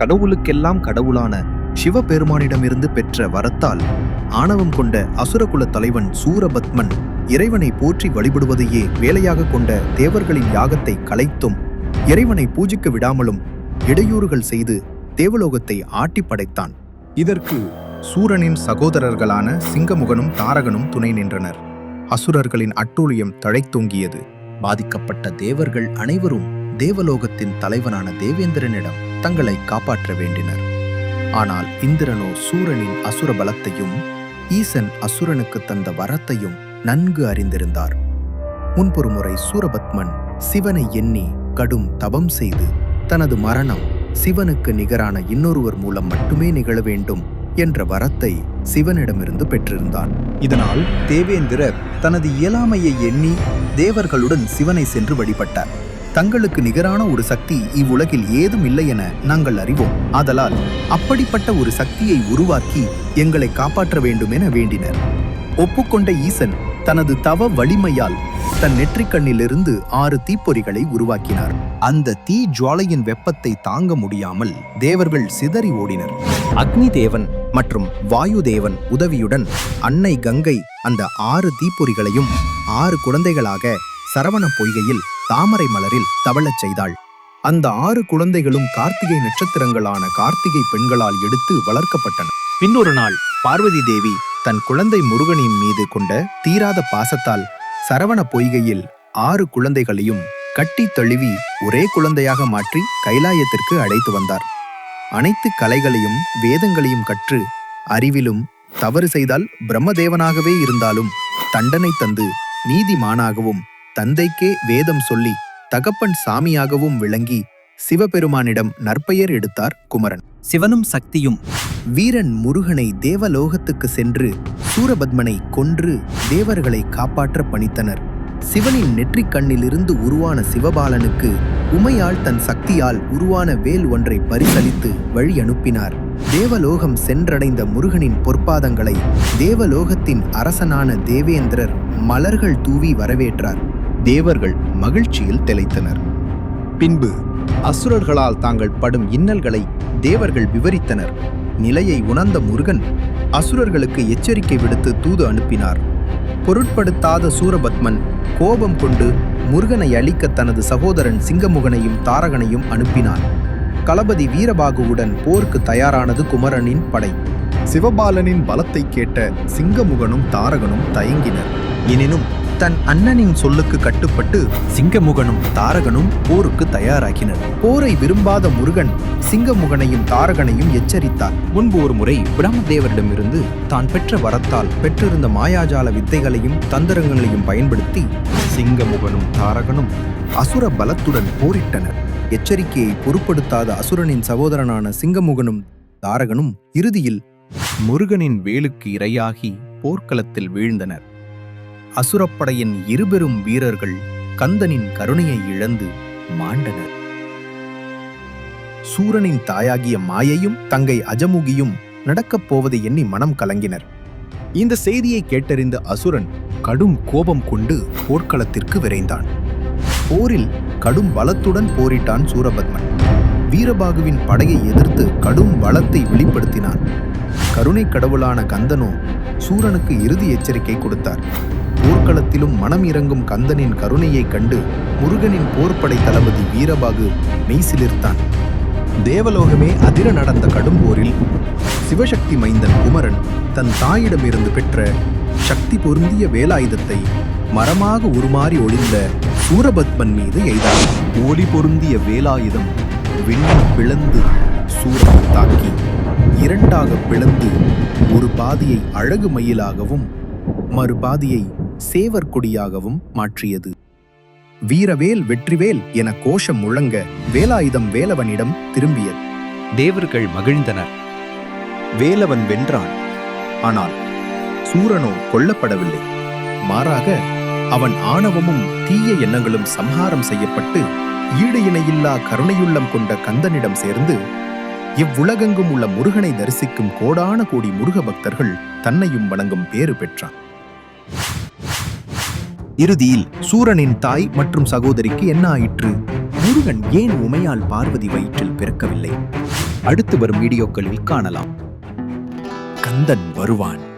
கடவுளுக்கெல்லாம் கடவுளான சிவபெருமானிடமிருந்து பெற்ற வரத்தால் ஆணவம் கொண்ட அசுரகுல தலைவன் சூரபத்மன் இறைவனை போற்றி வழிபடுவதையே வேலையாக கொண்ட தேவர்களின் யாகத்தை கலைத்தும் இறைவனை பூஜிக்க விடாமலும் இடையூறுகள் செய்து தேவலோகத்தை ஆட்டி படைத்தான். இதற்கு சூரனின் சகோதரர்களான சிங்கமுகனும் தாரகனும் துணை நின்றனர். அசுரர்களின் அட்டூழியம் தழைத்தோங்கியது. பாதிக்கப்பட்ட தேவர்கள் அனைவரும் தேவலோகத்தின் தலைவனான தேவேந்திரனிடம் தங்களை காப்பாற்ற வேண்டினர். ஆனால் இந்திரனோ சூரனின் அசுர பலத்தையும் ஈசன் அசுரனுக்கு தந்த வரத்தையும் நன்கு அறிந்திருந்தார். முன்பொரு முறை சூரபத்மன் சிவனை எண்ணி கடும் தபம் செய்து தனது மரணம் சிவனுக்கு நிகரான இன்னொருவர் மூலம் மட்டுமே நிகழ வேண்டும் என்ற வரத்தை சிவனிடமிருந்து பெற்றிருந்தான். இதனால் தேவேந்திரர் தனது இயலாமையை எண்ணி தேவர்களுடன் சிவனை சென்று வழிபட்டார். தங்களுக்கு நிகரான ஒரு சக்தி இவ்வுலகில் ஏதும் இல்லை என நாங்கள் அறிவோம். ஆதலால் அப்படிப்பட்ட ஒரு சக்தியை உருவாக்கி எங்களை காப்பாற்ற வேண்டும் என வேண்டினர். ஒப்புக்கொண்ட ஈசன் தனது தவ வலிமையால் தன் நெற்றிக்கண்ணிலிருந்து ஆறு தீப்பொறிகளை உருவாக்கினார். அந்த தீ ஜுவாலையின் வெப்பத்தை தாங்க முடியாமல் தேவர்கள் சிதறி ஓடினர். அக்னி தேவன் மற்றும் வாயு தேவன் உதவியுடன் அன்னை கங்கை அந்த ஆறு தீப்பொறிகளையும் ஆறு குழந்தைகளாக சரவண பொய்கையில் தாமரை மலரில் தவழச் செய்தாள். அந்த ஆறு குழந்தைகளும் கார்த்திகை நட்சத்திரங்களான கார்த்திகை பெண்களால் எடுத்து வளர்க்கப்பட்டன. பின்னொரு நாள் பார்வதி தேவி தன் குழந்தை முருகனின் மீது கொண்ட தீராத பாசத்தால் சரவண பொய்கையில் ஆறு குழந்தைகளையும் கட்டி தழுவி ஒரே குழந்தையாக மாற்றி கைலாயத்திற்கு அழைத்து வந்தார். அனைத்து கலைகளையும் வேதங்களையும் கற்று அறிவிலும் தவறு செய்தால் பிரம்மதேவனாகவே இருந்தாலும் தண்டனை தந்து நீதிமானாகவும் தந்தைக்கே வேதம் சொல்லி தகப்பன் சாமியாகவும் விளங்கி சிவபெருமானிடம் நற்பெயர் எடுத்தார் குமரன். சிவனும் சக்தியும். வீரன் முருகனை தேவலோகத்துக்கு சென்று சூரபத்மனை கொன்று தேவர்களை காப்பாற்ற பணித்தனர். சிவனின் நெற்றிக் கண்ணிலிருந்து உருவான சிவபாலனுக்கு உமையால் தன் சக்தியால் உருவான வேல் ஒன்றை பரிசளித்து வழி அனுப்பினார். தேவலோகம் சென்றடைந்த முருகனின் பொற்பாதங்களை தேவலோகத்தின் அரசனான தேவேந்திரர் மலர்கள் தூவி வரவேற்றார். தேவர்கள் மகிழ்ச்சியில் திளைத்தனர். பின்பு அசுரர்களால் தாங்கள் படும் இன்னல்களை தேவர்கள் விவரித்தனர். நிலையை உணர்ந்த முருகன் அசுரர்களுக்கு எச்சரிக்கை விடுத்து தூது அனுப்பினார். பொருட்படுத்தாத சூரபத்மன் கோபம் கொண்டு முருகனை அழிக்க தனது சகோதரன் சிங்கமுகனையும் தாரகனையும் அனுப்பினான். களபதி வீரபாகுவுடன் போருக்கு தயாரானது குமரனின் படை. சிவபாலனின் பலத்தை கேட்ட சிங்கமுகனும் தாரகனும் தயங்கினர். எனினும் தன் அண்ணனின் சொல்லுக்கு கட்டுப்பட்டு சிங்கமுகனும் தாரகனும் போருக்கு தயாராகினர். போரை விரும்பாத முருகன் சிங்கமுகனையும் தாரகனையும் எச்சரித்தார். முன்பு ஒரு முறை பிரம்மதேவரிடமிருந்து தான் பெற்ற வரத்தால் பெற்றிருந்த மாயாஜால வித்தைகளையும் தந்திரங்களையும் பயன்படுத்தி சிங்கமுகனும் தாரகனும் அசுர பலத்துடன் போரிட்டனர். எச்சரிக்கையை பொருட்படுத்தாத அசுரனின் சகோதரனான சிங்கமுகனும் தாரகனும் இறுதியில் முருகனின் வேலுக்கு இரையாகி போர்க்களத்தில் வீழ்ந்தனர். அசுரப்படையின் இருபெரும் வீரர்கள் கந்தனின் கருணையை இழந்து மாண்டனர். சூரனின் தாயாகிய மாயையும் தங்கை அஜமுகியும் நடக்கப் போவதை எண்ணி மனம் கலங்கினர். இந்த செய்தியை கேட்டறிந்த அசுரன் கடும் கோபம் கொண்டு போர்க்களத்திற்கு விரைந்தான். போரில் கடும் பலத்துடன் போரிட்டான் சூரபத்மன். வீரபாகுவின் படையை எதிர்த்து கடும் பலத்தை வெளிப்படுத்தினான். கருணை கடவுளான கந்தனோ சூரனுக்கு இறுதி எச்சரிக்கை கொடுத்தார். போர்க்களத்திலும் மனம் இறங்கும் கந்தனின் கருணையைக் கண்டு முருகனின் போர்ப்படை தளபதி வீரபாகு மெய்சிலிர்த்தான். தேவலோகமே அதிர நடந்த கடும் போரில் சிவசக்தி மைந்தன் குமரன் தன் தாயிடமிருந்து பெற்ற சக்தி பொருந்திய வேலாயுதத்தை மரமாக உருமாறி ஒளிந்த சூரபத்மன் மீது எய்தார் ஒளி பொருந்திய வேலாயுதம் விண்ணில் பிளந்து சூரனை தாக்கி இரண்டாக பிளந்து ஒரு பாதியை அழகு மயிலாகவும் மறுபாதியை சேவர் கொடியாகவும் மாற்றியது. வீரவேல் வெற்றிவேல் என கோஷம் முழங்க வேலாயுதம் வேலவனிடம் திரும்பியது. தேவர்கள் மகிழ்ந்தனர். வேலவன் வென்றான். ஆனால் சூரனோ கொல்லப்படவில்லை. மாறாக அவன் ஆணவமும் தீய எண்ணங்களும் சம்ஹாரம் செய்யப்பட்டு ஈடு இணையில்லா கருணையுள்ளம் கொண்ட கந்தனிடம் சேர்ந்து இவ்வுலகெங்கும் உள்ள முருகனை தரிசிக்கும் கோடான கோடி முருக பக்தர்கள் தன்னையும் வணங்கும் பேறு பெற்றான். இறுதியில் சூரனின் தாய் மற்றும் சகோதரிக்கு என்ன ஆயிற்று? முருகன் ஏன் உமையால் பார்வதி வயிற்றில் பிறக்கவில்லை? அடுத்து வரும் வீடியோக்களில் காணலாம். கந்தன் வருவான்.